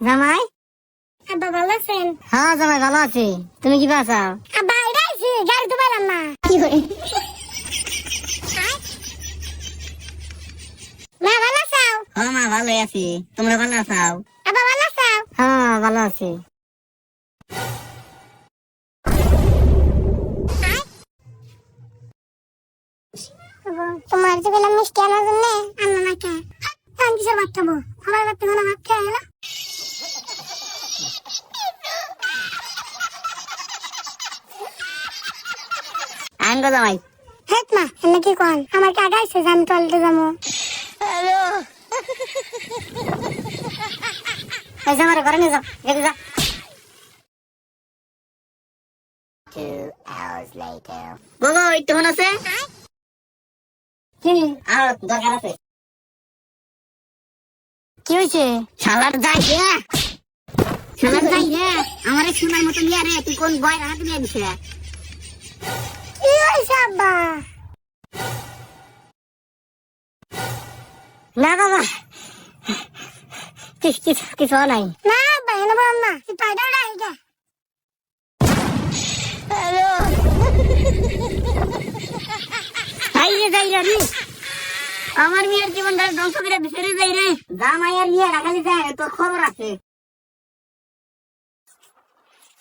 জামাই? আব্বা ভালো আছেন? হ্যাঁ জামাই ভালো আছি। তুমি কি বাঁচাও আব্বা এটা আইছি গাড়ি তো পেলাম না। কি করে মা ভালো আছাও? হ্যাঁ মা ভালো আছি। তোমরা ভালো আছাও? আব্বা ভালো আছাও? হ্যাঁ ভালো আছি। তোমার যে পেলাম মিষ্টি আনার জন্য আনলো না কে আমি কিসের ভাত খাব আমার ভাত না ভাত খেয়ে গেল আনগো জামাই। হেট মা এনে কি কন? আমার কি আগাইছে যে আমি টয়লেটে যাব। হ্যালো। এই জামাই ঘরে নিয়ে যাও রেখে যা। বাবা একটু মনে আছে? কি আর দরকার আছে। কি হয়েছে? শালার যাই শালার যাই রে আমার সোনার মতো নিয়ে রে তুই কোন বয় রাখা নিয়ে দিছে? কি হয়েছে আব্বা? না বাবা। কিছু কিছু কিছু নাই। না আব্বা এনে বললাম না। তুই টয়লেটে উঠে যাই রে। আমার মেয়ের জীবনটা ধ্বংস করে বিসরে যাই রে। জামাইয়ের মেয়ে রাখালি যায় তোর খবর আছে।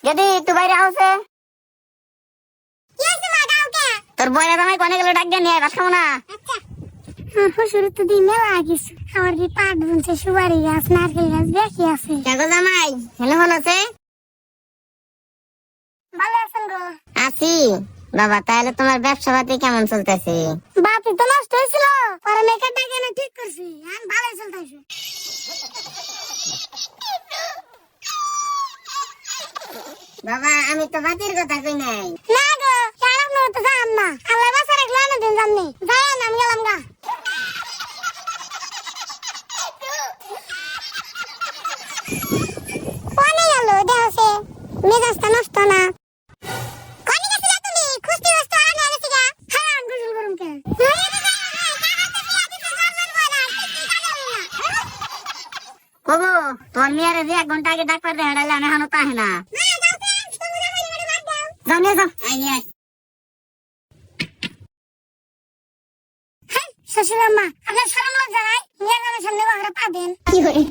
যদি একটু বাইরে আসে তোর বয়রা জামাই কনে গেলে ডাক নিয়ে ভাত খাব না। আচ্ছা। শ্বশুর তো দিই মেলা কিছু। আমার কি পাট বুনছে সুপারি গাছ নারকেল গাছ বেশি আছে। দেখো জামাই? হেলে ভালো আছে ভালো আছেন গো? আছি। বাবা তাহলে তোমার ব্যবসা পাতি কেমন চলতেছে? বাতি তো নষ্ট হয়েছিল। পরে মেকারটা কেন ঠিক করছি। এখন ভালো চলতেছে। বাবা আমি তো বাতির কথা কই নাই। না গো সারা আপনার তো যান না। আল্লাহ বাসা রাখল না দিন জাননি। যাই না আমি গেলাম গা। কোনে গেল দেহসে মেজাজটা নষ্ট না। কবো তোর মেয়ের যে এক ঘণ্টা আগে ডাক্তার দেখা ডালে আমি এখনও তাহে না। যাও নিয়ে যাও। আই নিয়ে আয়। শ্বশুর আম্মা আপনার সরম লজ্জা নাই? নিয়ে গেলে সামনে বাহারে পাবেন কি করে?